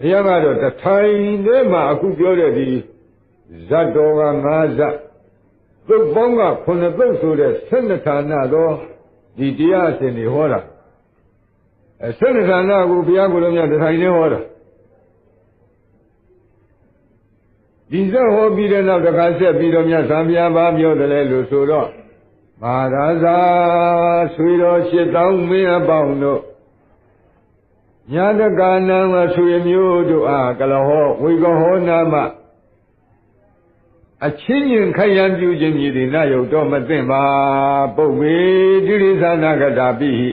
ဘုရားကတော့တထိုင်ထဲမှာအခုပြောတဲ့ဒီဇတ်တော်က၅ဇတ်သုတ်ပေါင်းကခုနှစ်သုတ်ဆိုတဲ့၁၂ဌာနသောဒီတရားအစဉ်တွေဟောတာအဲ၁၂ဌာနကိုဘုရားကိုယ်တော်မြတ်တထိုင်ထဲဟောတာဒီဇတ်ဟောပြီးတဲ့နောက်တခါဆက်ပြီးတော့မြတ်သံဃာဘာပြောတယ်လဲလို့ဆိုတော့မဟာရာဇာဆွေတော်ရှစ်တောင်းမင်းအပေါင်းတို့ ညာတကနံအဆွေမျိုးတို့အားကလဟောဝေကဟောနာမအချင်းချင်းခိုင်ရန်ပြုခြင်းမြည်သည်နာယုတ်တော့မသိမ့်ပါပုပ်ဝေတိရိသနာကတာပိဟိ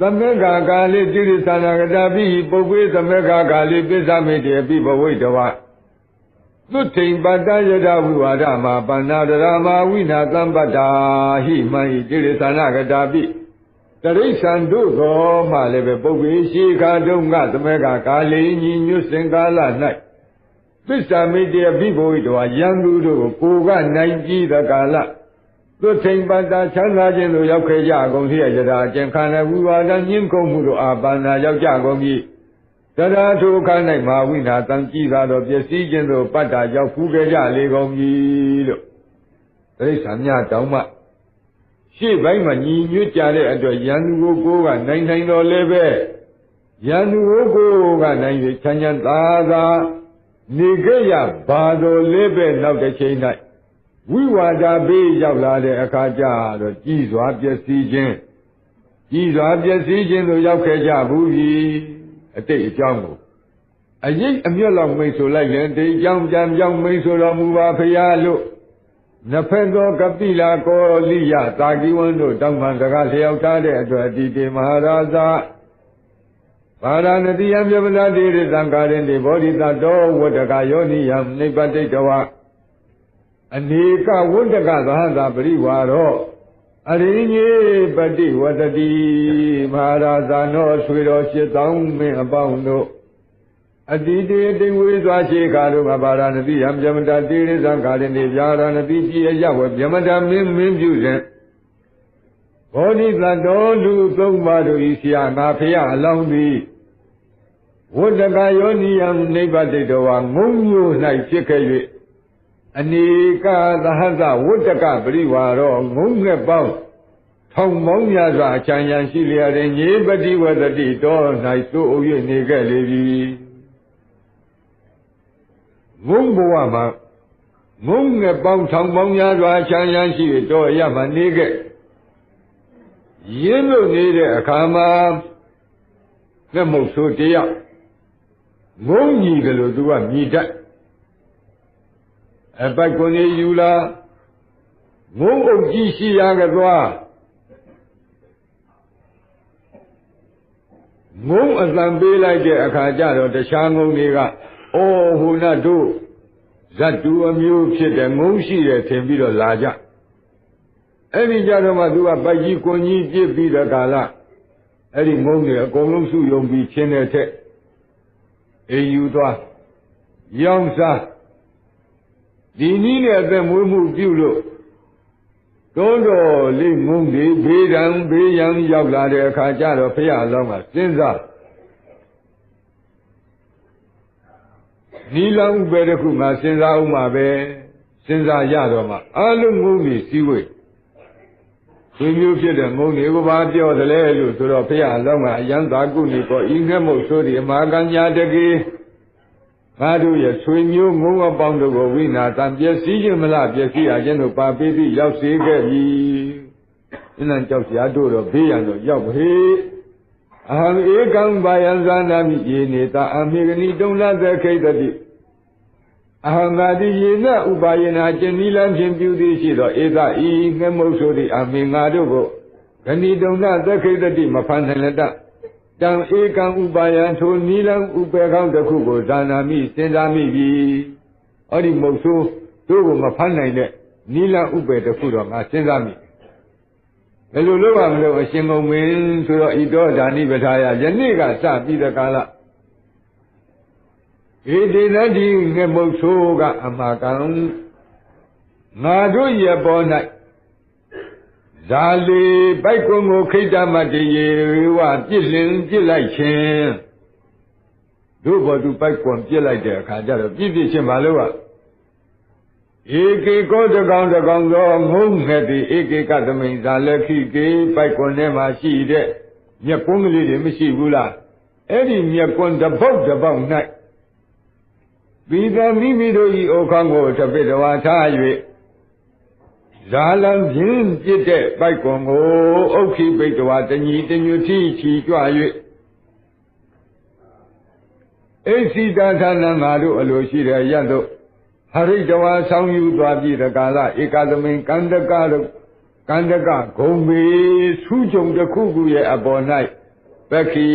သမက္ခာကာလိတိရိသနာကတာပိဟိပုပ်ဝေသမက္ခာကာလိပစ္စမေတေပိဘဝိတဝသုထိန်ပတ္တယတဝိဝါဒမှာပန္နာဒရမဝိနာသံပတ္တာဟိမဟိတိရိသနာကတာပိ တရိစ္ဆန်တို့သောမှလည်းပဲပုပ်ဝေရှိခါတုံကသမက္ခာကာလိညီညွတ်စင်ကာလ၌သစ္စာမိတ္တယဘိဘဝိတဝယံသူတို့ကိုကိုကနိုင်ကြည့်တဲ့ကာလသွထိန်ပတ္တာချမ်းသာခြင်းတို့ရောက်ခဲ့ကြကုန်လျက်ယရာအကျင့်ခန္ဓာဝိဝါဒညှင်းကုန်မှုတို့အာပါဏာရောက်ကြကုန်ပြီတရားထိုခန္ဓာမှာဝိနာတံကြည်သာတော့ပျက်စီးခြင်းတို့ပတ္တာရောက်ဖူးခဲ့ကြလေကုန်ပြီလို့တိရစ္ဆာန်များတောင်းမှ ရှေ့ပိုင်းမှာညီညွတ်ကြတဲ့အတွက်ယန္တုကိုကိုကနိုင်နိုင်တော်လည်းပဲယန္တုကိုကိုကနိုင်၍ချမ်းချမ်းသာသာနေခဲ့ရဘာတော်လေးပဲနောက်တစ်ချိန်၌ဝိဝါဒဘေးရောက်လာတဲ့အခါကျတော့ကြီးစွာပျက်စီးခြင်းကြီးစွာပျက်စီးခြင်းတို့ရောက်ခဲ့ကြဘူးကြီးအတိတ်အကြောင်းကိုအရေးအမြတ်လောက်မိတ်ဆိုလိုက်ရင်တိတ်အကြောင်းပြန်ပြောင်းမိတ်ဆိုတော်မူပါဖရာလို့ နဖက်သောကပိလာကောလိယသာကိဝံတို့တောင်းပန်စကားလျှောက်ထားတဲ့အတွက်အတိတေမဟာရာဇပါရဏတိယမြမနာတိရသံဃာရင်တိဘောဓိတတောဝတ္တကယောနိယနိဗ္ဗတိတဝအနေကဝတ္တကသဟတာပရိဝါရောအရိညေပတိဝတ္တိမဟာရာဇာနောဆွေတော်ရှစ်တောင်းမင်းအပေါင်းတို့ အတိတေတိဝေစွာရှိခါတို့ကပါရဏတိယမြမတာတိရသံဃာရင်တိဗျာရဏတိကြည်ရဝမြမတာမင်းမင်းပြုစဉ်ဘောဓိတတော်လူသုံးပါးတို့ဤဆရာငါဖရာအလောင်းသည်ဝတ္တကယောနိယံနိဗ္ဗတိတောဝငုံမျိုး၌ဖြစ်ခဲ့၍အနေကသဟသဝတ္တကပရိဝါရောငုံငှက်ပေါင်းထောင်ပေါင်းများစွာအချမ်းရန်ရှိလျက်တဲ့ညေပတိဝတ္တိတော်၌သို့အုပ်၍နေခဲ့လေပြီ ငုံဘဝမှာငုံငှက်ပေါင်းထောင်ပေါင်းများစွာအချမ်းရန်ရှိ၍တော်ရမှနေခဲ့ရင်းလို့နေတဲ့အခါမှာလက်မုတ်ဆိုးတယောက်ငုံညီတယ်လို့သူကမြည်တတ်အပိုက်ကိုနေယူလာငုံအုပ်ကြီးရှိရကသွားငုံအသံပေးလိုက်တဲ့အခါကျတော့တခြားငုံတွေက အော်ဟိုနတ်တို့ဇတ်တူအမျိုးဖြစ်တဲ့ငုံရှိတယ်ထင်ပြီးတော့လာကြအဲ့ဒီကြတော့မှသူကပိုက်ကြီးကိုကြီးပြစ်ပြီးတဲ့ကာလအဲ့ဒီငုံတွေအကုန်လုံးစုယုံပြီးချင်းတဲ့ထက်အိမ်ယူသွားရောင်းစားဒီနည်းနဲ့အသက်မွေးမှုပြုလို့တောတော်လေးငုံဒီဘေးရန်ဘေးရန်ရောက်လာတဲ့အခါကျတော့ဖရအလောင်းကစဉ်းစား နီလဥပဲတစ်ခုမှစဉ်းစားအောင်မှာပဲစဉ်းစားရတော့မှအလုံးငုံပြီးစည်းဝေးသူမျိုးဖြစ်တဲ့ငုံတွေကိုပါပြောတယ်လေလို့ဆိုတော့ဖရအလောင်းကအယံသာကုနေပေါ်ဤငှက်မို့ဆိုဒီအမာကညာတကေငါတို့ရဲ့ဆွေမျိုးငုံအပေါင်းတို့ကိုဝိနာတံပျက်စီးခြင်းမလားပျက်စီးရခြင်းတို့ပါပေးပြီးရောက်စေခဲ့ပြီအင်းလန်ကြောက်စရာတို့တော့ဘေးရန်တော့ရောက်ပြီ အဟံဧကံဘာယံဇာနာမိယေနေတာအမေဂနိတုံလသခိတတိအဟံဂာတိယေနဥပါယနာကျင်နီလံဖြင့်ပြုသည်ရှိသောဧသဤငမုတ်ဆိုသည့်အမေငါတို့ကိုဂဏိတုံလသခိတတိမဖန်နိုင်လတတံဧကံဥပါယံထိုနီလံဥပေကောင်းတစ်ခုကိုဇာနာမိစဉ်းစားမိပြီ။အဲ့ဒီမုတ်ဆိုးတို့ကိုမဖမ်းနိုင်တဲ့နီလံဥပေတစ်ခုတော့ငါစဉ်းစားမိ။ ဘယ်လိုလုပ်ရမလို့အရှင်ကုန်မင်းဆိုတော့ဤတော်ဓာနိပထာယယနေ့ကစပြီးတဲ့ကာလဧတေနတိငမုတ်ဆိုးကအမှာကံငါတို့ရဲ့ပေါ်၌ဇာလီပိုက်ကွန်ကိုခိတ္တမတရေဝပြစ်လင်ပြစ်လိုက်ခြင်းတို့ဘောသူပိုက်ကွန်ပြစ်လိုက်တဲ့အခါကျတော့ပြစ်ပြစ်ချင်းမလို့က ဧကေကောတကောင်တကောင်သောငုံငှက်သည်ဧကေကသမိန်ဇာလက်ခိကေပိုက်ကွန်ထဲမှာရှိတဲ့မြက်ကွန်းကလေးတွေမရှိဘူးလားအဲ့ဒီမြက်ကွန်းတစ်ပုတ်တစ်ပေါက်၌ပိသမိမိတို့ဤဩခံကိုတပိတဝါထား၍ဇာလံဖြင့်ပြစ်တဲ့ပိုက်ကွန်ကိုဥက္ခိပိတဝါတညီတညွတိချီကြွ၍အိစီတာဌာနငါတို့အလိုရှိတဲ့ရတ်တို့ ဟရိတဝါဆောင်ယူသွားပြီတကာလဧကသမိန်ကန္တကတို့ကန္တကဂုံမေဆူးကြုံတစ်ခုခုရဲ့အပေါ်၌ပခိ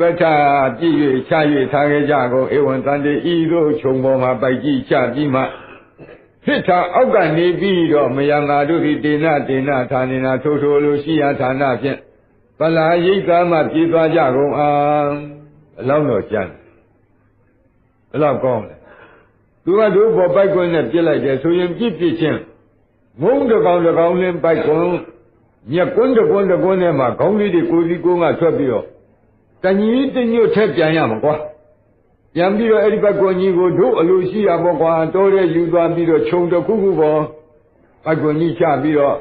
ပဋ္ဌာပြည့်၍ချ၍ထားခဲ့ကြကုန်ဧဝံတန်တေဤသို့ခြုံပေါ်မှာပိုက်ကြည့်ချပြီးမှဖြစ်တာအောက်ကနေပြီးတော့မယံငါတို့ဒီတေနတေနဌာနေနာထိုးထိုးလိုရှိရာဌာနဖြင့်ပလာရိတ်ကားမှပြေးသွားကြကုန်အောင်အလောင်းတော်ကျမ်းဘယ်လောက်ကောင်းလဲ သူကတို့ဘောပိုက်ကွန်းနဲ့ပြစ်လိုက်တယ်ဆိုရင်ပြစ်ပြစ်ချင်းငုံတကောင်တကောင်လင်းပိုက်ကွန်းညက်ကွန်းတကွန်းတကွန်းထဲမှာခေါင်းလေးတွေကိုစီကိုကထွက်ပြီးတော့တညီတညွတ်ထက်ပြန်ရမှာကွာပြန်ပြီးတော့အဲ့ဒီဘက်ကွန်ကြီးကိုတို့အလိုရှိရပေါ့ကွာတော်တဲ့ယူသွားပြီးတော့ခြုံတစ်ခုခုပေါ်ဘက်ကွန်ကြီးချပြီးတော့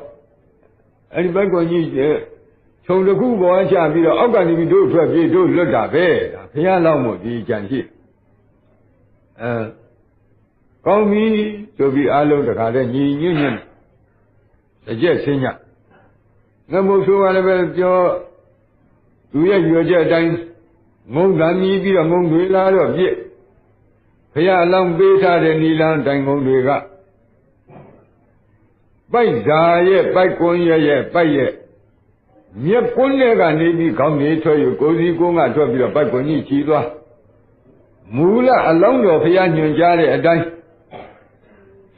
အဲ့ဒီဘက်ကွန်ကြီးခြုံတစ်ခုပေါ်ချပြီးတော့အောက်ကနေပြီးတို့ထွက်ပြေးတို့လွတ်တာပဲဒါဘုရားလောက်မို့ဒီကြံရှိအဲ ကောင်းပြီဆိုပြီးအားလုံးတခါတည်းညီညွတ်ညွတ်တကြက်ဆင်းညငမုတ်ဆိုးကလည်းပဲပြောသူရဲ့ရွယ်ချက်အတိုင်းငုံတန်မြည်ပြီးတော့ငုံတွေလာတော့ပြစ်ဘုရားအလောင်းပေးထားတဲ့နီလန်းတိုင်ငုံတွေကပိုက်ဓာရဲ့ပိုက်ကွန်းရဲ့ရဲ့ပိုက်ရဲ့မြက်ကွန်းတဲ့ကနေပြီးခေါင်းကြီးထွက်ယူကိုစီကုန်းကထွက်ပြီးတော့ပိုက်ကွန်းကြီးချီသွားမူလအလောင်းတော်ဘုရားညွှန်ကြားတဲ့အတိုင်း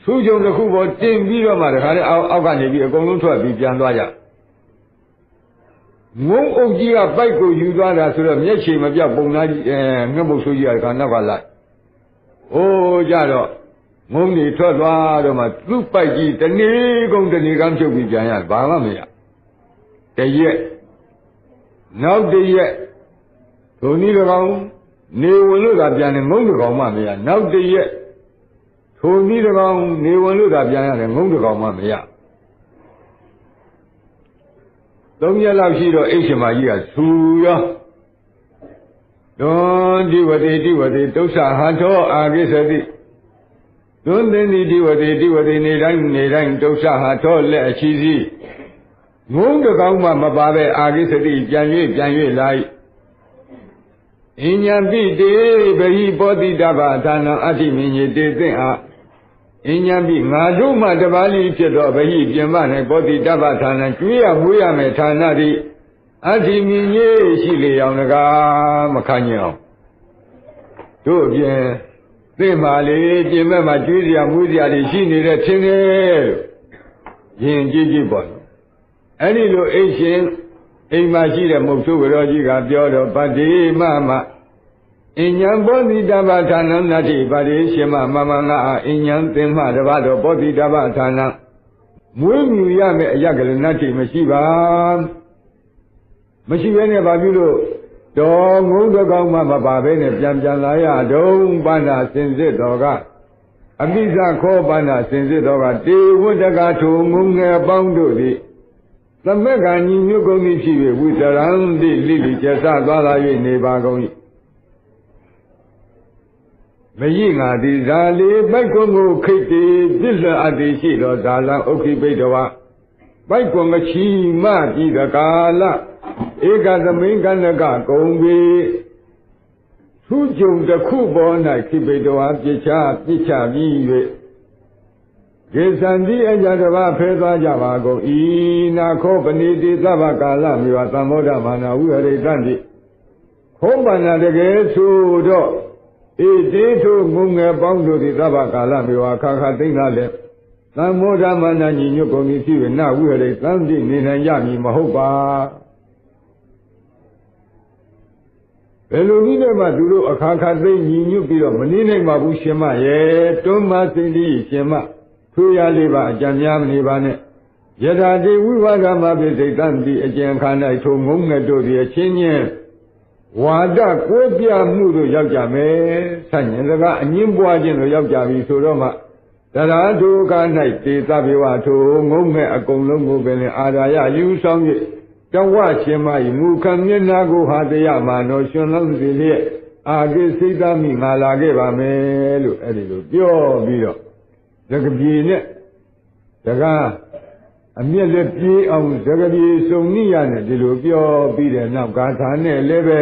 ဆူးကြုံတစ်ခုပေါ်တင်ပြီးတော့မှတခါလေအောက်အောက်ကနေပြီးအကုန်လုံးထွက်ပြီးပြန်သွားကြငုံအုပ်ကြီးကပိုက်ကိုယူသွားတာဆိုတော့မျက်ခြေမပြတ်ပုံသားကြီးအဲငှက်မုတ်ဆိုးကြီးကနောက်ကလိုက်။အိုးကြတော့ငုံတွေထွက်သွားတော့မှသူ့ပိုက်ကြီးတနေကုန်တနေကမ်းချုပ်ပြီးပြန်ရဘာမှမရ။တရက်နောက်တရက်ဒုံဤကောင်နေဝင်လို့သာပြန်တယ်ငုံတကောင်မှမရနောက်တရက် ထိုဤကောင်နေဝင်လို့သာပြန်ရတယ်ငုံတကောင်မှမရ။သုံးရက်လောက်ရှိတော့အိတ်ရှင်မကြီးကဆူရောဒွန်ဒီဝတိဒီဝတိဒုက္ခဟာထောအာကိသတိဒွန်သင်္တိဒီဝတိဒီဝတိနေတိုင်းနေတိုင်းဒုက္ခဟာထောလက်အချီစီငုံတကောင်းမှမပါပဲအာကိသတိပြန်၍ပြန်၍လိုက်အဉ္ညာပိတေဗဟိပောတိတဗ္ဗသာနံအတ္တိမင်းကြီးတေသင်အား အញ្ញံပြီငါတို့မှတပါးလိဖြစ်တော့ဗဟိပြင်မ၌ဘောတိတပ္ပဌာနကျွေးရမွေးရမယ်ဌာနတိအတ္တိမြင်ကြီးရှိလေအောင်တကားမခံညအောင်တို့အပြင်သိမှလေပြင်မဲ့မှာကျွေးစရာမွေးစရာတွေရှိနေတဲ့ထင်တယ်လို့ယင်ကြည့်ကြည့်ပေါ့အဲ့ဒီလိုအိရှင်အိမ်မှာရှိတဲ့မုတ်သုဝရောကြီးကပြောတော့ဗတ္တိမမ အဉ္ဉံဘောဓိတဗ္ဗဌာနံနတ္တိပါရိရှင်မမမငါအဉ္ဉံသင်္မတပါတော့ဘောဓိတဗ္ဗဌာနံမွေးမြူရမယ့်အရကလနတ္တိမရှိပါမရှိဘဲနဲ့ဘာပြုလို့တော်ငုံတကောင်မှမပါဘဲနဲ့ပြန်ပြန်လာရတုံးပန္နာစင်စစ်တော်ကအမိဇခောပန္နာစင်စစ်တော်ကတေဝတ္တကထုံငုံငယ်ပေါင်းတို့သည်သမက်ကညီညွတ်ကုန်သည်ဖြစ်၍ဝိတရံတိလိလိကျဆသွားလာ၍နေပါကုန်၏ မရိငါသည်ဇာလီပိုက်ကွန်ကိုခိတ်တီပြစ်လအပ်သည်ရှိသောဇာလံဥက္ခိပိတဝပိုက်ကွန်မချီမပြီးတကာလဧကသမိန်ကနကကုံပြီသူကြုံတစ်ခုပေါ်၌ခိပိတဝပြစ်ချပြစ်ချပြီး၍ဒေသန္တိအကြတဘာဖဲသွားကြပါကုန်ဤနာခောပဏိတိသဗ္ဗကာလမြေဝသံမောဒမာနဝိဟရိတံတိခောပဏတကယ်ဆိုတော့ အေတေထုငုံငယ်ပေါင်းတို့သည်သဗ္ဗကာလမေဝခါခါသိမ့်လာလေသံမောဓမနာညီညွတ်ကုန်ပြီဖြစ်၍နဝိဟရိသံတိနေနိုင်ရမည်မဟုတ်ပါဘယ်လိုနည်းနဲ့မှသူတို့အခါခါသိညီညွတ်ပြီးတော့မနေနိုင်ပါဘူးရှင်မရဲ့တွန်းမစိန်တိရှင်မထွေရလေးပါအကြံများမနေပါနဲ့ယထာတိဝိဝါဒမပိစိတ်တံတိအကျဉ်ခါ၌ထိုငုံငယ်တို့သည်အချင်းချင်း ဝါဒကိုးပြမှုတို့ရောက်ကြမယ်ဆန့်ကျင်စကားအငင်းပွားခြင်းတို့ရောက်ကြပြီဆိုတော့မှတရားဒုက္ခ၌တေသဗေဝထိုငုံမဲ့အကုန်လုံးကိုပင်အာရာယယူဆောင်၍တဝရှင်မ၏မူခံမျက်နာကိုဟာတရားမာနောရှင်လုံးစီလျက်အာကိစိတ်သားမိငါလာခဲ့ပါမယ်လို့အဲ့ဒီလိုပြောပြီးတော့သကပြေနဲ့တကား အမျက်လက်ပြေးအောင်သကပြေစုံနိယနဲ့ဒီလိုပြောပြီးတဲ့နောက်ဂါထာနဲ့လည်းပဲ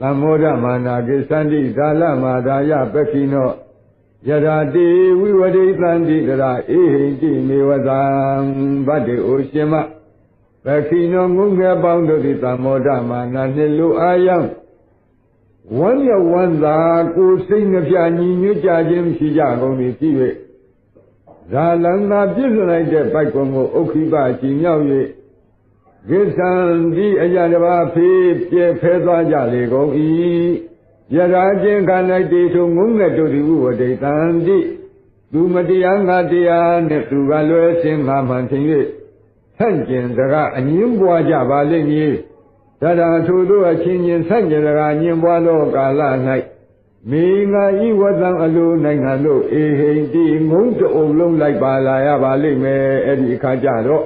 သမောဒမာနာကိသန္တိဇာလမာဒါယပက္ခိနောယရာတိဝိဝဒိသန္တိတရာအေဟိတိမေဝသံဗတ္တေဩရှင်မပက္ခိနောငုံငယ်ပေါင်းတို့သည်သမောဒမာနာနှင့်လူအာယံဝမ်းရဝမ်းသာကိုစိတ်နှပြညီညွတ်ကြခြင်းရှိကြကုန်သည်ဖြစ်၍ ဇာလန္တာပြည့်စုံလိုက်တဲ့ပိုက်ကွန်ကိုဥခိပချီမြောက်၍ကိသံဒီအရာတစ်ပါးဖေးပြဲဖဲသွားကြလေကုန်၏ယရာချင်းခန္ဓာတေထုငုံငက်တို့သည်ဝဒိတံတိသူမတရားငါတရားနဲ့သူကလွယ်စင်ငါမှန်ထင်၍ဆန့်ကျင်စကားအငင်းပွားကြပါလိမ့်မည်ဒါသာထိုတို့အချင်းချင်းဆန့်ကျင်စကားညင်ပွားသောကာလ၌ မိငါဤဝတံအလိုနိုင်ငံတို့အေဟိန်တိငုံတအုံလုံးလိုက်ပါလာရပါလိမ့်မယ်အဲ့ဒီအခါကျတော့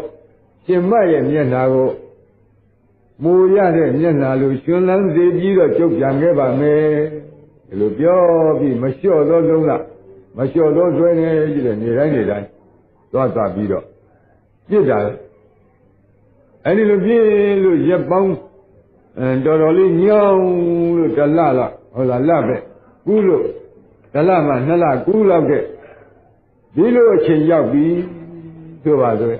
ရှင်မရဲ့မျက်နှာကိုမူရတဲ့မျက်နှာလိုရှင်လန်းစေပြီးတော့ကြုတ်ပြန်ခဲ့ပါမယ်ဒီလိုပြောပြီးမလျှော့သောလုံးလားမလျှော့သောဆွဲနေကြည့်တယ်နေတိုင်းနေတိုင်းသွားသွားပြီးတော့ပြစ်တာအဲ့ဒီလိုပြစ်လို့ရက်ပေါင်းအဲတော်တော်လေးညောင်းလို့တလလားဟုတ်လားလပဲ ကူးလို့တလမှနှစ်လကူးလောက်တဲ့ဒီလိုအချိန်ရောက်ပြီဆိုပါဆို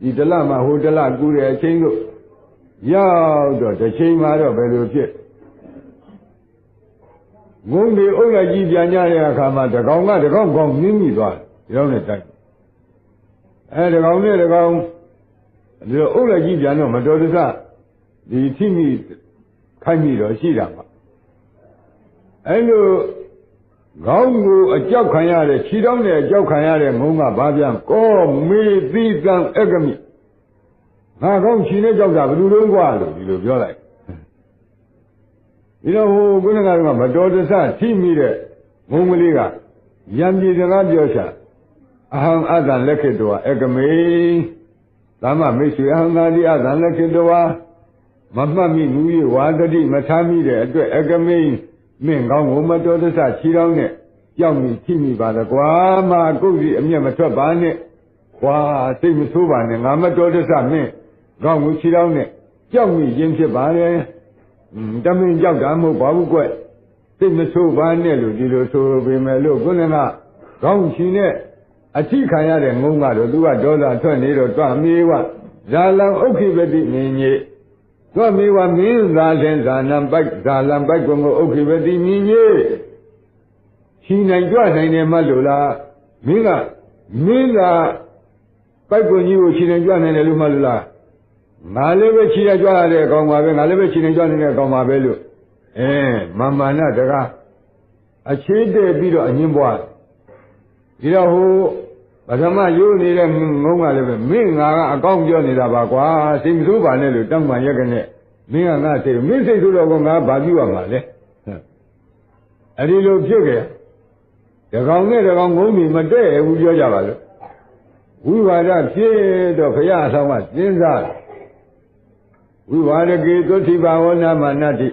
ဒီတလမှဟိုတလကူးတဲ့အချိန်ကိုရောက်တော့တစ်ချိန်မှတော့ဘယ်လိုဖြစ်ငုံတွေအုပ်လိုက်ကြီးပြန်ကြတဲ့အခါမှာတကောင်ကတကောင်ကောင်မြင်းမိသွားတယ်ဒီတော့နဲ့တိုက်အဲတကောင်နဲ့တကောင်ဒီလိုအုပ်လိုက်ကြီးပြန်တော့မတော်တဆဒီထိမိခိုက်မိတော့ရှိတာပါ အဲလိုခေါင်းကိုအကြောက်ခံရတဲ့ခြေတောင်းနဲ့အကြောက်ခံရတဲ့ငုံကဘာပြန်ကောမေသီတံအကမိငါကောင်းခြေနဲ့ကြောက်တာဘယ်လိုလုံးกว่าလို့ဒီလိုပြောလိုက်ဒီတော့ဟိုကုဏကကမတော်တဆထိမိတဲ့ငုံကလေးကယံပြေစကားပြောချာအဟံအတံလက်ခေတောအကမေသမမိတ်ဆွေအဟံသာတိအတံလက်ခေတောမမှတ်မိမူ၍ဝါတတိမထားမိတဲ့အတွက်အကမေ မင်းကောင်းကိုမတော်တဆခြေတော်နဲ့ကြောက်မိထိမိပါတော့ကွာမကုတ်စီအမျက်မထွက်ပါနဲ့ကွာစိတ်မဆိုးပါနဲ့ငါမတော်တဆမင်းကောင်းကိုခြေတော်နဲ့ကြောက်မိခြင်းဖြစ်ပါတယ်တမင်ကြောက်တာမဟုတ်ပါဘူးကွစိတ်မဆိုးပါနဲ့လို့ဒီလိုဆိုပေမဲ့လို့ခုနကကောင်းချီနဲ့အထိခံရတဲ့ငုံကတော့သူကဒေါသထွက်နေတော့တွမေဝဇာလံဥက္ခိပတိမြင်ကြီး တွမေဝမင်းသာလင်ဇာနံပိုက်ဇာလံပိုက်ကုံကိုဥက္ခိပတိမြင်ကြီးချီနိုင်ကြွနိုင်တယ်မလို့လားမင်းကမင်းကပိုက်ကုံကြီးကိုချီနိုင်ကြွနိုင်တယ်လို့မလို့လားငါလည်းပဲခြေရကြွရတဲ့အကောင်ပါပဲငါလည်းပဲခြေနေကြွနေတဲ့အကောင်ပါပဲလို့အဲမမနာတကားအခြေတည့်ပြီးတော့အငင်းပွားဒီတော့ဟို ပထမရိုးနေတဲ့ငုံကလည်းပဲမင်းငါကအကောင်းပြောနေတာပါကွာစိတ်မဆိုးပါနဲ့လို့တောင်းပန်ရက်ကနေမင်းကငါစိတ်မင်းစိတ်ဆိုးတော့ကငါဘာပြုရမှာလဲအဲ့ဒီလိုဖြစ်ကြတကောင်နဲ့တကောင်ငုံပြီးမတည့်ဘူးပြောကြပါလို့ဝိဝါဒဖြစ်တော့ခရအဆောင်ကစဉ်းစားတယ်ဝိဝါဒကေသုတိဘာဝနာမနတိ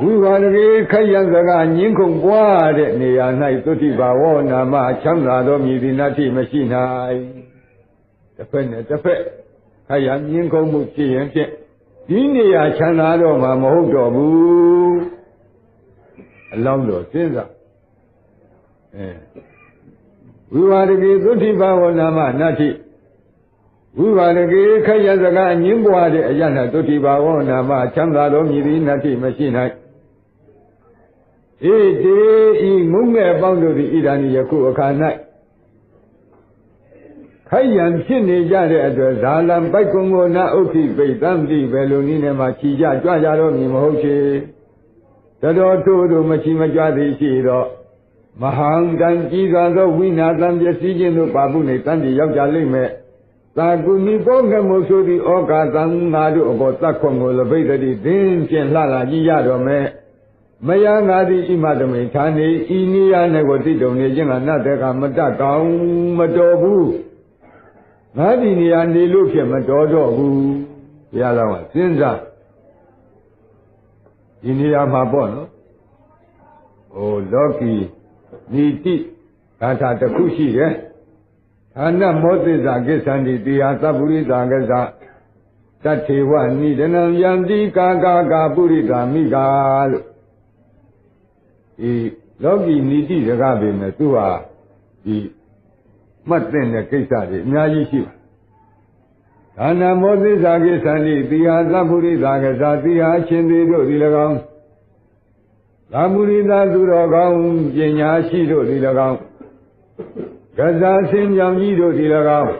ဝိဝါဒကေခယံစကားညင်းခုန်ပွားတဲ့နေရာ၌သုတိဘာဝနာမချမ်းသာသောမြည်သည်နတ္တိမရှိနိုင်တစ်ဖက်နဲ့တစ်ဖက်ခယံညင်းခုန်မှုဖြစ်ရင်ဖြင့်ဒီနေရာချမ်းသာတော့မှမဟုတ်တော့ဘူးအလောင်းတော်စဉ်းစားအဲဝိဝါဒကေသုတိဘာဝနာမနတ္တိဝိပါဒကေခယစကားအငင်းပွားတဲ့အရဏတုတိဘာဝနာမချမ်းသာတော်မြည်သည်နတ္တိမရှိ၌ ဧတေဤငုံငယ်ပေါင်းတို့သည်ဣဒာနိယခုအခါ၌ခိုက်ရန်ဖြစ်နေကြတဲ့အတွက်ဇာလံပိုက်ကုံကိုနာဥခိပိတံတိဘယ်လိုနည်းနဲ့မှခြိကြကြွကြတော့မည်မဟုတ်ချေတတော်တို့တို့မချီမကြွသည်ရှိတော့မဟံတန်ကြီးစွာသောဝိနာတံပျက်စီးခြင်းတို့ပါပုနေတန်တိရောက်ကြလိမ့်မယ်သာကုဏီဘောငမုဆိုသည်ဩကာသံငါတို့အပေါ်သတ်ခွန်ကိုလပိတ်တိဒင်းဖြင့်လှလာကြည့်ရတော်မယ် မယငါသည်ဣမတမိဌာနေဤနိယနဲ့ကိုတိတုံနေခြင်းကနတ်တဲ့ကမတတ်ကောင်းမတော်ဘူးငါဒီနေရာနေလို့ဖြစ်မတော်တော့ဘူးဘုရားတော်ကစဉ်းစားဒီနေရာမှာပေါ့နော်ဟိုလောကီနိတိဂါထာတစ်ခုရှိတယ်ဌာနမောသစ္စာကိစ္ဆန္တိတေဟာသဗ္ဗုရိတာကိစ္စတထေဝနိဒနံယန္တိကာကာကာပုရိတာမိကာလို့ ဒီလောကီနိတိစကားပေမဲ့သူဟာဒီမှတ်တဲ့ကိစ္စတွေအများကြီးရှိပါဌာနမောသစ္စာကိစ္ဆန္တိတေဟာသဗ္ဗုရိတာကိစ္စတေဟာအရှင်သေးတို့ဒီ၎င်းသာမုရိသသူတော်ကောင်းပညာရှိတို့ဒီ၎င်းကစားစင်ကြောင်ကြီးတို့ဒီ၎င်း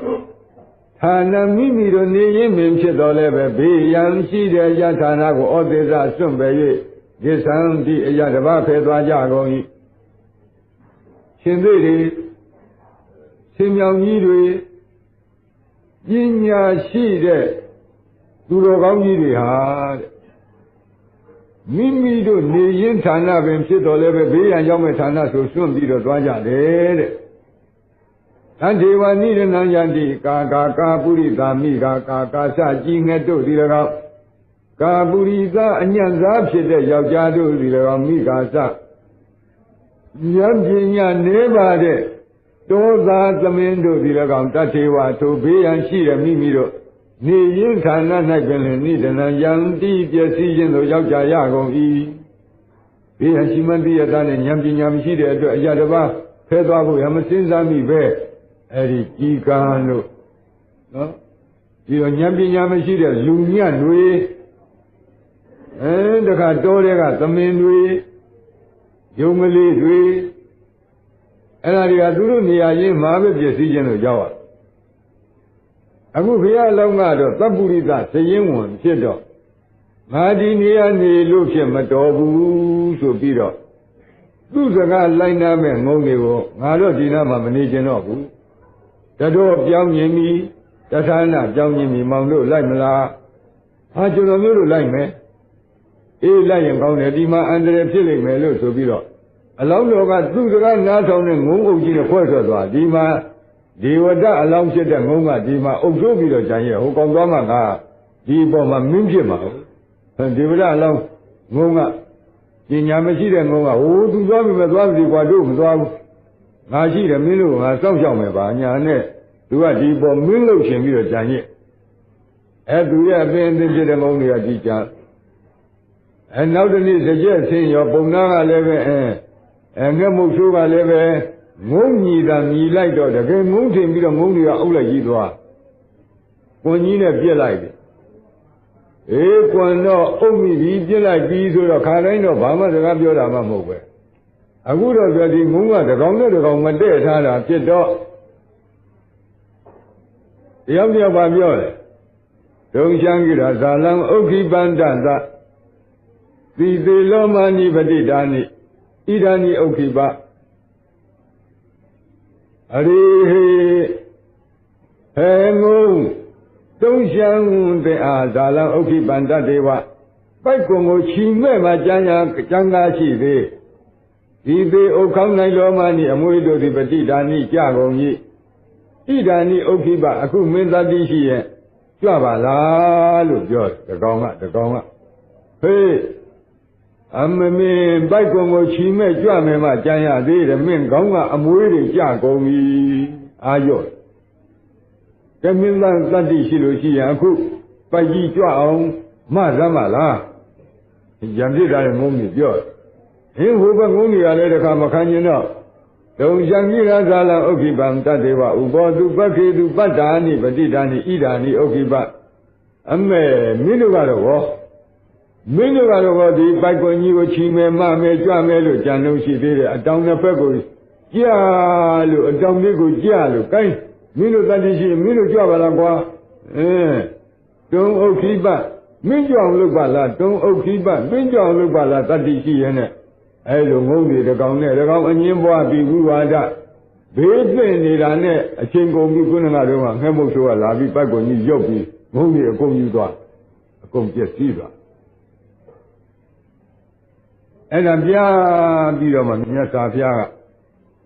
ဌာနမိမိတို့နေရင်မင်းဖြစ်တော်လဲပဲဘေးရန်ရှိတဲ့ယထာနာကိုဩသေဇစွန့်ပယ်၍ ဒီသံဒီအရာတစ်ပါးဖယ်သွားကြကုန်၏ရှင်သေးတွေစင်ကြောင်ကြီးတွေပညာရှိတဲ့သူတော်ကောင်းကြီးတွေဟာတဲ့မိမိတို့နေရင်ဌာနပင်ဖြစ်တော်လဲပဲဘေးရန်ရောက်မဲ့ဌာနဆိုစွန့်ပြီးတော့သွားကြတယ်တဲ့သံဒေဝနိရဏယန္တိကာကာကာပုရိသာမိကာကာကာစကြည်ငဲ့တို့ဒီ၎င်း ကာပုရိသအညံစားဖြစ်တဲ့ယောက်ျားတို့ဒီ၎င်းမိကာစဉာဏ်ပညာနေပါတဲ့တောသာသမင်းတို့ဒီ၎င်းတထေဝထိုဘေးရန်ရှိတဲ့မိမိတို့နေရင်ဌာန၌ပင်လင်နိဒနယံတိပျက်စီးခြင်းတို့ရောက်ကြရကုန်၏ဘေးရန်ရှိမှန်တိယတာနဲ့ဉာဏ်ပညာမရှိတဲ့အတွက်အရာတစ်ပါးဖဲသွားဖို့ရမစင်းစားမိပဲအဲ့ဒီជីကံလို့နော်ဒီတော့ဉာဏ်ပညာမရှိတဲ့လူညံ့တွေ အဲတခါတောတဲ့ကသမင်တွေယုံမလေးတွေအဲ့ဒါတွေကသူတို့နေရာချင်းမှာပဲပြည့်စည်ခြင်းလို့ရောက်ရအခုဘုရားလောင်းကတော့သဗ္ဗုရိသသရင်ဝင်ဖြစ်တော့ငါဒီနေရာနေလို့ဖြစ်မတော်ဘူးဆိုပြီးတော့သူ့စကားလိုက်နာမဲ့ငုံတွေကိုငါတော့ဒီနားမှာမနေကျင်တော့ဘူးတတော်ပြောင်းမြင်ပြီတထာနာပြောင်းမြင်ပြီမောင်တို့လိုက်မလားဟာကျွန်တော်မျိုးတို့လိုက်မယ် အေးလိုက်ရင်ကောင်းတယ်ဒီမှာအန္တရာယ်ဖြစ်လိမ့်မယ်လို့ဆိုပြီးတော့အလောင်းတော်ကသူ့စကားနားထောင်တဲ့ငုံအုပ်ကြီးနဲ့ဖွဲ့ဆွဲသွားဒီမှာဒီဝတ္တအလောင်းဖြစ်တဲ့ငုံကဒီမှာအုပ်ဆိုးပြီးတော့ကြံရဲ့ဟိုကောင်သွားမှငါဒီပေါ်မှာမင်းဖြစ်မှာဟုတ်ဒီဝတ္တအလောင်းငုံကပညာမရှိတဲ့ငုံကဟိုသူသွားပြီမသွားပြီကွာတို့မသွားဘူးငါရှိတယ်မင်းတို့ငါစောင့်ရှောက်မယ်ပါညာနဲ့သူကဒီပေါ်မင်းလို့ရှင်ပြီးတော့ကြံရဲ့အဲသူရဲ့အပင်အသင်ဖြစ်တဲ့ငုံတွေကဒီကြ အဲနောက်တစ်နေ့စကြက်ဆင်းရောပုံနာကလည်းပဲအဲအဲငှက်မုတ်ဆိုးကလည်းပဲငုံညီတာမြည်လိုက်တော့တကယ်ငုံထင်ပြီးတော့ငုံတွေကအုပ်လိုက်ကြီးသွားကွန်ကြီးနဲ့ပြက်လိုက်တယ်အေးကွန်တော့အုပ်မိပြီးပြက်လိုက်ပြီးဆိုတော့ခါတိုင်းတော့ဘာမှစကားပြောတာမှမဟုတ်ပဲအခုတော့ပြောဒီငုံကတကောင်နဲ့တကောင်မတည့်ထားတာဖြစ်တော့တယောက်တယောက်ပါပြောတယ်ဒုံရှံကိရာဇာလံဥက္ခိပန္တသ သီသေလောမဏိပတိဒါနိဣဒာနိဥက္ခိပအရိဟေဟေငုံတုံးရှံတဲ့အာဇာလံဥက္ခိပန္တတေဝပိုက်ကုံကိုချီမဲ့မှာကျမ်းညာကျမ်းကားရှိသေးဒီသေးဥခေါင်းနိုင်လောမဏိအမွေတို့သည်ပတိဒါနိကြကုန်၏ဣဒာနိဥက္ခိပအခုမင်းသတိရှိရဲ့ကြွပါလားလို့ပြောတကောင်ကတကောင်ကဟေး အမမင်းပိုက်ကုံကိုချီမဲ့ကြွမယ်မှကြံရသေးတယ်မင်းကောင်းကအမွေးတွေကြကုန်ပြီအာရော့ကမင်းသားတတ္တိရှိလို့ရှိရင်အခုပိုက်ကြီးကြွအောင်မရမ်းမလားရံပြစ်တာလည်းငုံပြီးပြောဟင်းဟိုဘငုံနေရလဲတခါမခံကျင်တော့ဒုံရှံကြီးရာဇာလဥက္ခိပံတတ္တေဝဥဘောသူပက္ခေသူပတ္တာနိပတိတာနိဣဒာနိဥက္ခိပအမေမင်းတို့ကတော့ဟော မင်းတို့ကတော့ဒီပိုက်ကွန်ကြီးကိုချီမယ်မမယ်ကြွမယ်လို့ကြံလို့ရှိသေးတယ်အတောင်တစ်ဖက်ကိုကြာလို့အတောင်လေးကိုကြာလို့ကိုင်းမင်းတို့တတိရှိမင်းတို့ကြွပါလားကွာအင်းတုံဥက္ခိပမင်းကြောင်လုပ်ပါလားတုံဥက္ခိပမင်းကြောင်လုပ်ပါလားတတိရှိရဲ့နဲ့အဲလိုငုံတွေတကောင်နဲ့တကောင်အငင်းပွားပြီးဝိဝါဒဘေးသိနေတာနဲ့အချိန်ကုန်ပြီခုနကတော့ငှက်မုတ်ဆိုးကလာပြီးပတ်ကုန်ကြီးရုပ်ပြီးငုံကြီးအကုန်ယူသွားအကုန်ပြည့်စည်သွား အဲ့ဒါပြပြီးတော့မှမြတ်စွာဘုရားက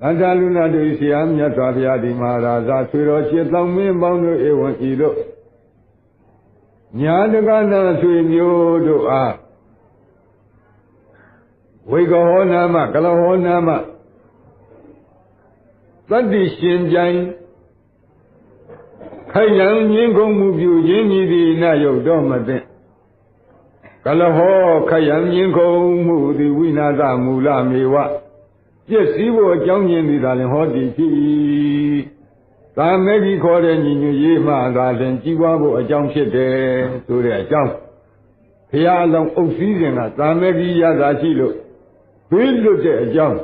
သန္တာလူနာတို့ဆရာမြတ်စွာဘုရားဒီမဟာရာဇာဆွေတော်ရှစ်သောင်းမင်းပေါင်းတို့ဧဝံဤတို့ညာတကနာဆွေမျိုးတို့အားဝေကဟောနာမကလဟောနာမသတ္တိရှင်ပြိုင်ခိုင်လံငင်းကုန်မှုပြုခြင်းမြည်သည်နယုတ်တော်မသိ ကလဟောခယံငင်းကုန်မှုသည်ဝိနာသမူလမေဝပြည့်စည်ဖို့အကြောင်းရင်းသည်သာလင်ဟောတည်ဖြစ်၏သာမေကြီးခေါ်တဲ့ညီညွတ်ရေးမှသာလင်ကြီးပွားဖို့အကြောင်းဖြစ်တယ်ဆိုတဲ့အကြောင်းဘုရားအလောင်းအုပ်စည်းစဉ်ကသာမေကြီးရတာရှိလို့ဘေးလွတ်တဲ့အကြောင်း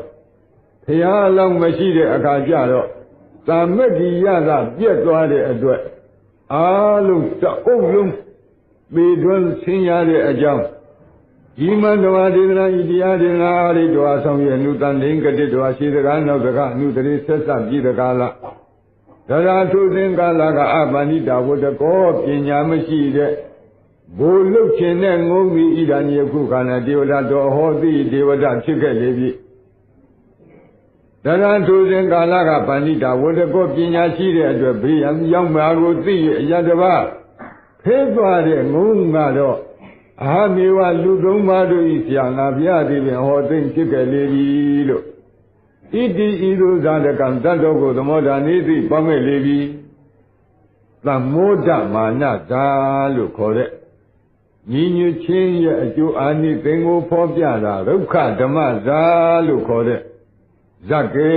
ဘုရားအလောင်းမရှိတဲ့အခါကျတော့သာမက်ကြီးရတာပြက်သွားတဲ့အတွက်အားလုံးတအုပ်လုံး ပေတွန်းဆင်းရတဲ့အကြောင်းဒီမန္တဝဒေသနာဤတရားဒေသနာအရိတောဆောင်ရဲ့နုတန်လိင်္ဂတိတောရှိတကားနောက်တကားအနုတရေဆက်ဆက်ပြည်တကားလားဒရာထုသင်္ကာလကအပန္နိတာဝတ္တကောပညာမရှိတဲ့ဘိုလ်လုတ်ခြင်းနဲ့ငုံပြီးဣဒာညေခုခန္ဓာဒေဝတာတော်ဟောတိဒေဝတာဖြစ်ခဲ့လေပြီဒရာထုသင်္ကာလကပန္နိတာဝတ္တကောပညာရှိတဲ့အတွက်ဘေးရန်ရောက်မှာကိုသိရအရတဘာ ဖေးသွားတဲ့ငုံကတော့အာမေဝလူသုံးပါးတို့ဤဆရာငါဘုရားသည်ပင်ဟောသိမ့်ဖြစ်ခဲ့လေပြီလို့ဣတိဤသို့ဇာတကံတတ်တော်ကိုသမောဒာနေသိပေါင်းခဲ့လေပြီသမောဒမာနဇာလို့ခေါ်တဲ့ညီညွတ်ခြင်းရဲ့အကျိုးအာနိသင်ကိုဖော်ပြတာဒုက္ခဓမ္မဇာလို့ခေါ်တဲ့ဇက်ကေ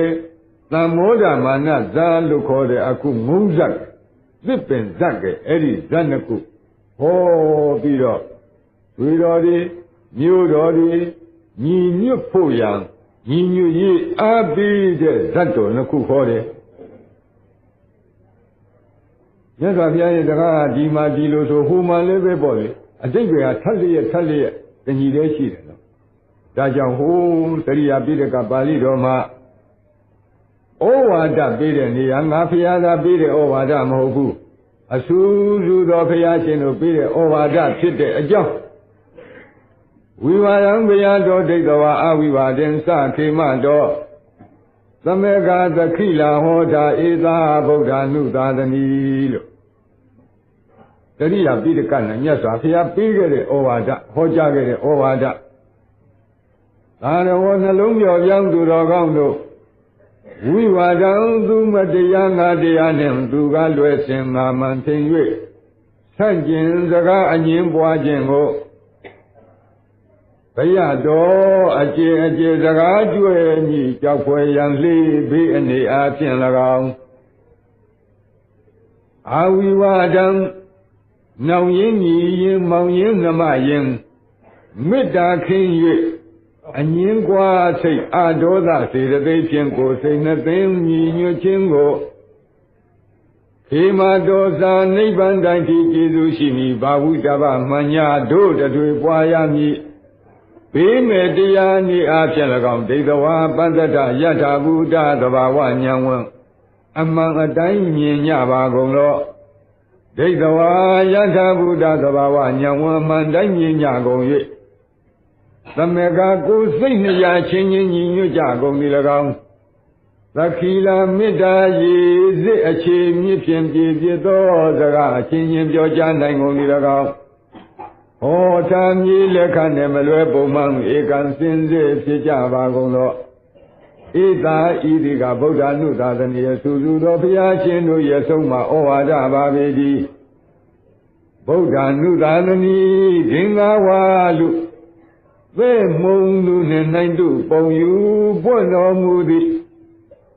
သမောဒမာနဇာလို့ခေါ်တဲ့အခုငုံဇက် သစ်ပင်ဇက်ကေအဲ့ဒီဇက်နှစ်ခုဟောပြီးတော့ဝေတော်ဒီမြို့တော်ဒီညီညွတ်ဖို့ရန်ညီညွတ်ရေးအားပေးတဲ့ဇတ်တော်နှစ်ခုဟောတယ်မြတ်စွာဘုရားရဲ့တကားဒီမှာဒီလိုဆိုဟိုမှာလည်းပဲပေါ့လေအတိတ်ကထက်လျက်ထက်လျက်တညီတည်းရှိတယ်နော်ဒါကြောင့်ဟိုတရိယာပိဋကပါဠိတော်မှာ ဩဝါဒပေးတဲ့နေရာငါဖျားသာပေးတဲ့ဩဝါဒမဟုတ်ဘူးအဆူဆူသောဘုရားရှင်တို့ပေးတဲ့ဩဝါဒဖြစ်တဲ့အကြောင်းဝိဝါယံဘယတော်ဒိဋ္ဌဝါအဝိဝါဒင်စခေမတော်သမေကသခိလာဟောတာဧသာဗုဒ္ဓ ानु သာသနီလို့တရိယာပိဋကနဲ့မြတ်စွာဘုရားပေးခဲ့တဲ့ဩဝါဒဟောကြားခဲ့တဲ့ဩဝါဒသာရဝနှလုံးပြော်ပြောင်းသူတော်ကောင်းတို့ ဝိဝါဒံသူမတရားငါတရားနှင့်သူကလွယ်စင်ငါမှန်ထင်၍ဆန့်ကျင်စကားအငင်းပွားခြင်းကိုဘယတော်အကျေအကျေစကားကျွဲ့ညီကြောက်ဖွယ်ရန်လေးဘေးအနေအားဖြင့်၎င်းအာဝိဝါဒံနောင်ရင်ညီရင်မောင်ရင်နမရင်မေတ္တာခင်း၍ အငင်းကွာစိတ်အာဒေါသစေတသိက်ဖြင့်ကိုစိတ်နှသိမ်းညီညွတ်ခြင်းကိုခေမတော်စာနိဗ္ဗာန်တိုင်းထိကျေးဇူးရှိမည်ဘာဝုတ္တဗမှန်ညာတို့တတွေပွားရမည်ဘေးမဲ့တရားဤအားဖြင့်၎င်းဒိဋ္ဌဝါပန္တတယထာဘုဒ္ဓသဘာဝဉာဏ်ဝံအမှန်အတိုင်းမြင်ကြပါကုန်လောဒိဋ္ဌဝါယထာဘုဒ္ဓသဘာဝဉာဏ်ဝံအမှန်တိုင်းမြင်ကြကုန်၍ သမကကိုစိတ်နှရာချင်းချင်းညီညွတ်ကြကုန်သည်၎င်းသခိလာမေတ္တာရေစစ်အခြေမြင့်ဖြင့်ပြည့်ပြည့်သောစကားအချင်းချင်းပြောကြားနိုင်ကုန်သည်၎င်းဟောတာမြေလက်ခံနဲ့မလွဲပုံမှန်ဧကံစင်စစ်ဖြစ်ကြပါကုန်သောဣတာဤဒီကဗုဒ္ဓနုသာသနိယသုစုသောဘုရားရှင်တို့ရဲ့ဆုံးမဩဝါဒပါပေသည်ဗုဒ္ဓနုသာသနိဒင်္ဂဝါလူ သဲမုံလူနှင့်နိုင်တုပုံယူပွင့်တော်မူသည်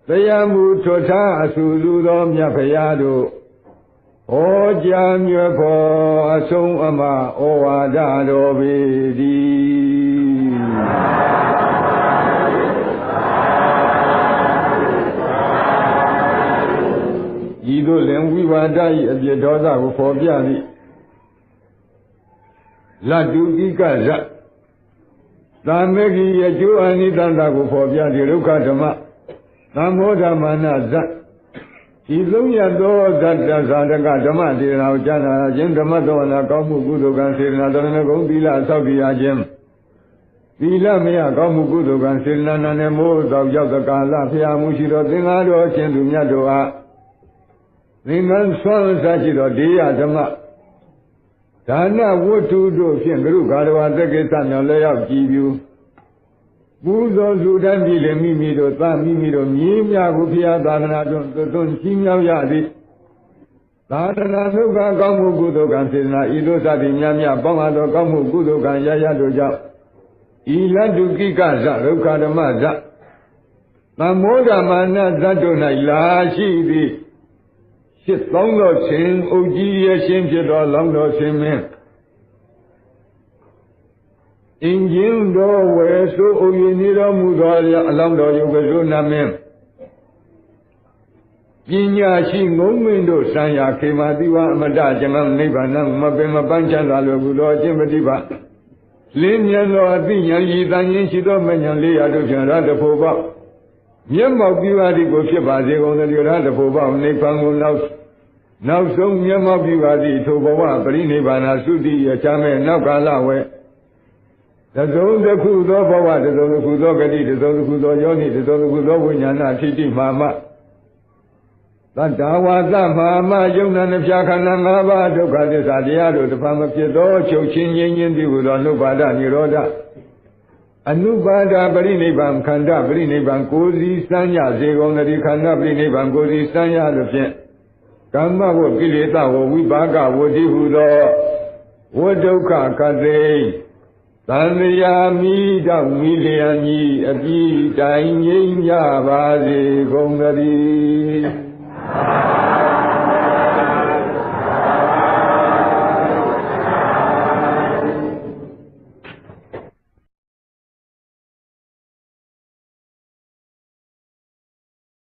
တရားမူထွထားအဆူလူသောမြတ်ဖရာတို့ဟောကြားမြတ်ဖို့အဆုံးအမဩဝါဒတော်ပေသည်ဤသို့လင်ဝိဝါဒ၏အပြစ်ဒေါသကိုဖော်ပြသည်လတ္တုဣကဇ သာမေကြီးရဲ့ကျိုးအနိတ္တကိုဖော်ပြသည်ဒုက္ခဓမ္မသံမောဓမာနဇတ်ဒီသုံးရသောဇတ်တဇာတကဓမ္မဒေသနာကိုကြားနာခြင်းဓမ္မသောနာကောင်းမှုကုသိုလ်ကံစေတနာတော်နဲ့ဂုံသီလဆောက်တည်ရခြင်းသီလမယကောင်းမှုကုသိုလ်ကံစေတနာနာနဲ့မိုးသောရောက်သကာလဖျားမှုရှိသောသင်္ဃာတော်ရှင်သူမြတ်တို့အားသင်္ကန်းဆွမ်းစားရှိသောဒေယဓမ္မ ဒါနဝတ္ထုတို့ဖြင့်ဂရုဂါရဝသက္ကိစ္စမြောင်လည်းရောက်ကြည်ပြုပူဇော်လူတန်းပြည်လည်းမိမိတို့သာမိမိတို့မြေးမြကိုဖျားသာသနာတွင်သွန်ချီးမြှောက်ရသည်သာသနာသုခကောင်းမှုကုသိုလ်ကံစေတနာဤသို့သတိများများပေါင်းအပ်သောကောင်းမှုကုသိုလ်ကံရရတို့ကြောင့်ဤလတ္တုကိကဇဒုက္ခဓမ္မဇသမောဓမာနဇတ်တို့၌လာရှိသည် ရှစ်သောသောရှင်အုပ်ကြီးရဲ့ရှင်ဖြစ်သောလောင်းတော်ရှင်မင်းအင်ဂျင်တော်ဝယ်ဆိုအုပ်ရည်နေတော်မူသောအလောင်းတော်ယုတ်ကစိုးနာမင်းပညာရှိငုံမင်းတို့ဆံရခေမာတိဝအမတကျမ်းနိဗ္ဗာန်မပင်မပန်းချမ်းသာလိုကုသောအခြင်းပฏิပါလင်းမြတ်သောအသိဉာဏ်ရည်တန်ရင်ရှိသောမဉ္ဇဉ်လေးရာတို့ဖြင့်ရတ္တဖို့ပေါ့ မျက်မှောက်ပြုအပ်သည်ကိုဖြစ်ပါစေကုန်သတည်းရတ္တဖို့ပေါ့နိဗ္ဗာန်ကိုနောက်နောက်ဆုံးမျက်မှောက်ပြုအပ်သည်ထိုဘဝပရိနိဗ္ဗာန်သုတိရချမ်းမဲ့နောက်ကာလဝဲတစုံတစ်ခုသောဘဝတစုံတစ်ခုသောဂတိတစုံတစ်ခုသောယောနိတစုံတစ်ခုသောဝိညာဏထိတိမာမသတ္တဝါသမ္မာမယုံနာနှပြခန္ဓာ၅ပါးဒုက္ခသစ္စာတရားတို့တဖန်မဖြစ်သောချုပ်ချင်းချင်းချင်းတည်ဟူသောနုပါဒនិရောဓ အနုပါဒပရိနိဗ္ဗာန်ခန္ဓာပရိနိဗ္ဗာန်ကိုယ်စီစမ်းရစေကုန်တည်းခန္ဓာပရိနိဗ္ဗာန်ကိုယ်စီစမ်းရလို့ဖြင့်ကမ္မဝကိလေသာဝဝိပါကဝတိဟုသောဝဒုက္ခကတိသံဃာမိတော့မိလျံကြီးအပြီးတိုင်ငြိမ်းကြပါစေကုန်သတည်း